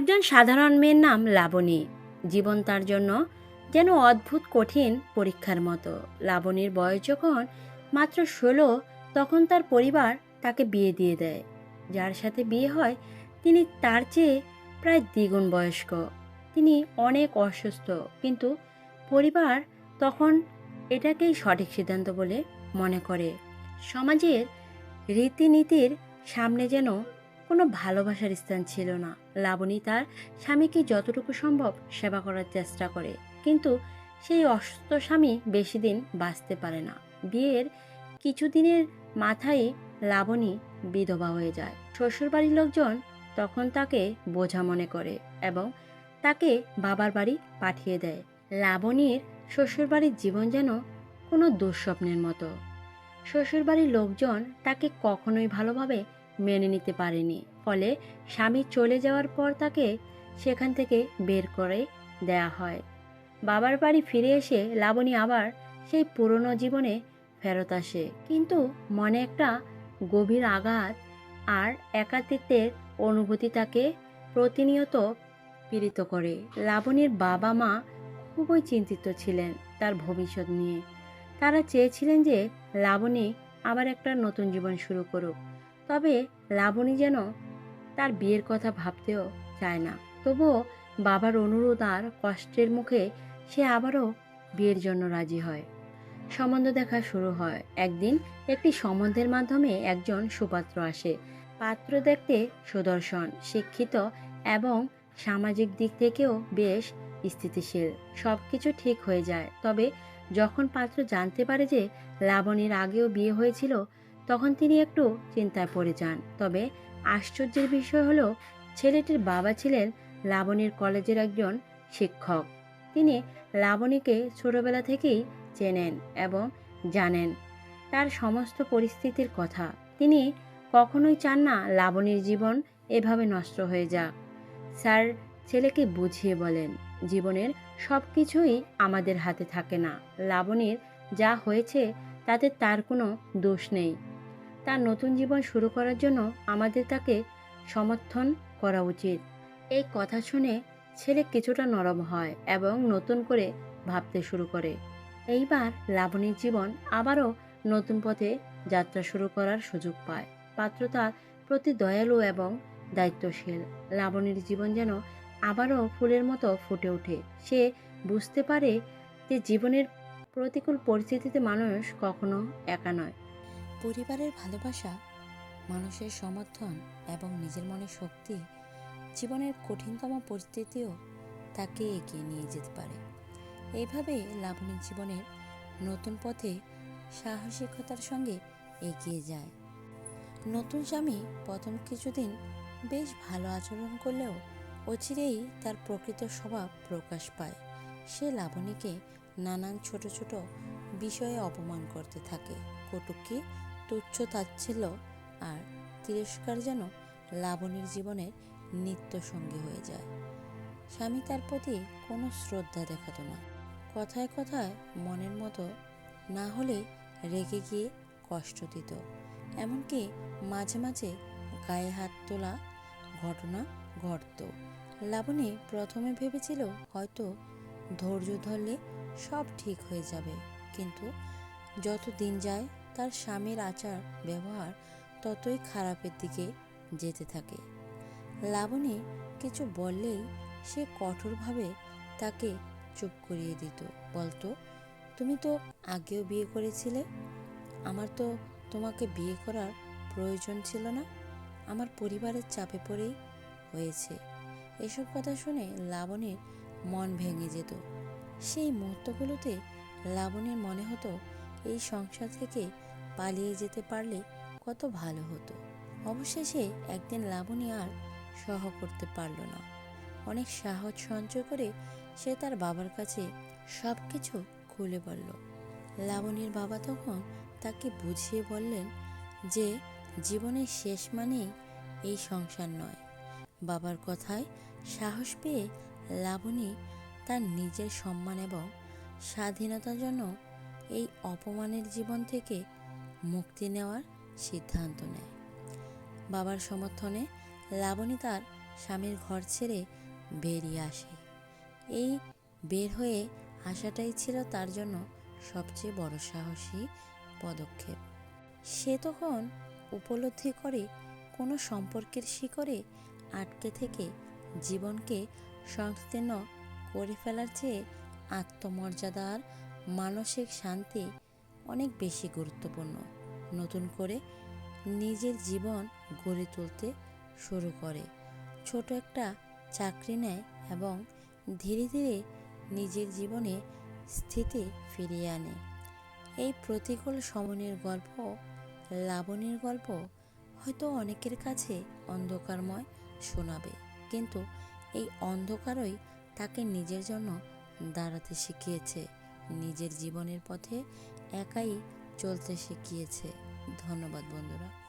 একজন সাধারণ মেয়ের নাম লাবণী। জীবন তার জন্য যেন অদ্ভুত কঠিন পরীক্ষার মতো। লাবণীর বয়স যখন মাত্র ষোলো, তখন তার পরিবার তাকে বিয়ে দিয়ে দেয়। যার সাথে বিয়ে হয়, তিনি তার চেয়ে প্রায় দ্বিগুণ বয়স্ক। তিনি অনেক অসুস্থ, কিন্তু পরিবার তখন এটাকেই সঠিক সিদ্ধান্ত বলে মনে করে। সমাজের রীতিনীতির সামনে যেন কোনো ভালোবাসার স্থান ছিল না। লাবণী তার স্বামীকে যতটুকু সম্ভব সেবা করার চেষ্টা করে, কিন্তু সেই অসুস্থ স্বামী বেশি দিন বাঁচতে পারে না। বিয়ের কিছুদিনের মাথায় লাবণী বিধবা হয়ে যায়। শ্বশুরবাড়ির লোকজন তখন তাকে বোঝা মনে করে এবং তাকে বাবার বাড়ি পাঠিয়ে দেয়। লাবণীর শ্বশুরবাড়ির জীবন যেন কোনো দুঃস্বপ্নের মতো। শ্বশুরবাড়ির লোকজন তাকে কখনোই ভালোভাবে মেনে নিতে পারেনি। ফলে স্বামী চলে যাওয়ার পর তাকে সেখান থেকে বের করে দেয়া হয়। বাবার বাড়ি ফিরে এসে লাবণী আবার সেই পুরনো জীবনে ফেরত আসে। কিন্তু মনে একটা গভীর আঘাত আর একাকিত্বের অনুভূতি তাকে প্রতিনিয়ত পীড়িত করে। লাবণীর বাবা মা খুবই চিন্তিত ছিলেন তার ভবিষ্যৎ নিয়ে। তারা চেয়েছিলেন যে লাবণী আবার একটা নতুন জীবন শুরু করুক। তবে লাবণী যেন তার বিয়ের কথা ভাবতেও চায় না। তবুও বাবার অনুরোধ আর কষ্টের মুখে সে আবারও বিয়ের জন্য রাজি হয়। সম্বন্ধ দেখা শুরু হয়। একদিন একটি সম্বন্ধের মাধ্যমে একজন সুপাত্র আসে। পাত্র দেখতে সুদর্শন, শিক্ষিত এবং সামাজিক দিক থেকেও বেশ স্থিতিশীল। সব কিছু ঠিক হয়ে যায়। তবে যখন পাত্র জানতে পারে যে লাবণীর আগেও বিয়ে হয়েছিল তখন তিনি একটু চিন্তায় পড়ে যান। তবে আশ্চর্যের বিষয় হলো, ছেলেটির বাবা ছিলেন লাবণীর কলেজের একজন শিক্ষক। তিনি লাবণীকে ছোটবেলা থেকেই চেনেন এবং জানেন। তার সমস্ত পরিস্থিতির কথা। তিনি কখনোই চান না লাবণীর জীবন এভাবে নষ্ট হয়ে যাক। স্যার, ছেলেকে বুঝিয়ে বলেন, জীবনের সব কিছুই আমাদের হাতে থাকে না। লাবণীর যা হয়েছে, তাতে তার কোনো দোষ নেই। তার নতুন জীবন শুরু করার জন্য আমাদের তাকে সমর্থন করা উচিত। এই কথা শুনে ছেলে কিছুটা নরম হয় এবং নতুন করে ভাবতে শুরু করে। এইবার লাবণীর জীবন আবারও নতুন পথে যাত্রা শুরু করার সুযোগ পায়। পাত্র তার প্রতি দয়ালু এবং দায়িত্বশীল। লাবণীর জীবন যেন আবারও ফুলের মতো ফুটে ওঠে। সে বুঝতে পারে যে জীবনের প্রতিকূল পরিস্থিতিতে মানুষ কখনো একা নয়। পরিবারের ভালোবাসা, মানুষের সমর্থন এবং নিজের মনে শক্তি জীবনের কঠিনতম পরিস্থিতিও তাকে এগিয়ে নিয়ে যেতে পারে। এইভাবে লাবণীর জীবনের নতুন পথে সাহসিকতার সঙ্গে এগিয়ে যায়। নতুন স্বামী প্রথম কিছুদিন বেশ ভালো আচরণ করলেও অচিরেই তার প্রকৃত স্বভাব প্রকাশ পায়। সে লাবণীকে নানান ছোট ছোট বিষয়ে অপমান করতে থাকে কটুকি তুচ্ছ তাচ্ছিল্য আর তিরস্কার যেন লাবণীর জীবনের নিত্য সঙ্গী হয়ে যায়। স্বামী তার প্রতি কোনো শ্রদ্ধা দেখাতো না। কথায় কথায় মনের মতো না হলে রেগে গিয়ে কষ্ট দিত। এমনকি মাঝে মাঝে গায়ে হাত তোলা ঘটনা ঘটত। লাবণী প্রথমে ভেবেছিল হয়তো ধৈর্য ধরলে সব ঠিক হয়ে যাবে। কিন্তু যত দিন যায় তার স্বামীর আচার, ব্যবহার ততই খারাপের দিকে যেতে থাকে। লাবণী কিছু বললেই সে কঠোরভাবে তাকে চুপ করিয়ে দিত। বলতো, তুমি তো আগেও বিয়ে করেছিলে। আমার তো তোমাকে বিয়ে করার প্রয়োজন ছিল না। আমার পরিবারের চাপে পড়েই হয়েছে। এসব কথা শুনে লাবণীর মন ভেঙে যেত। সেই মুহূর্তগুলোতে লাবণীর মনে হতো এই সংসার থেকে পালিয়ে যেতে পারলে কত ভালো হতো। অবশেষে একদিন লাবণী আর সহ করতে পারল না। অনেক সাহস সঞ্চয় করে সে তার বাবার কাছে সব কিছু খুলে বলল। লাবণীর বাবা তখন তাকে বুঝিয়ে বললেন যে, জীবনের শেষ মানেই এই সংসার নয়। বাবার কথায় সাহস পেয়ে লাবণী তার নিজের সম্মান এবং স্বাধীনতার জন্য এই অপমানের জীবন থেকে মুক্তি নেওয়ার সিদ্ধান্ত নেয়। বাবার সমর্থনে লাবণী তার স্বামীর ঘর ছেড়ে বেরিয়ে আসে। এই বের হয়ে আসাটাই ছিল তার জন্য সবচেয়ে বড় সাহসী পদক্ষেপ। সে তখন উপলব্ধি করে কোনো সম্পর্কের শিকড়ে আটকে থেকে জীবনকে সংকীর্ণ করে ফেলার চেয়ে আত্মমর্যাদার মানসিক শান্তি অনেক বেশি গুরুত্বপূর্ণ। নতুন করে নিজের জীবন গড়ে তুলতে শুরু করে। ছোট একটা চাকরি নেয় এবং ধীরে ধীরে নিজের জীবনে স্থিতি ফিরিয়ে আনে। এই প্রতিকূল সমনের গল্প লাবণীর গল্প হয়তো অনেকের কাছে অন্ধকারময় শোনাবে, কিন্তু এই অন্ধকারই তাকে নিজের জন্য দাঁড়াতে শিখিয়েছে। নিজের জীবনের পথে একাই চলতে শিখিয়েছে। ধন্যবাদ বন্ধুরা।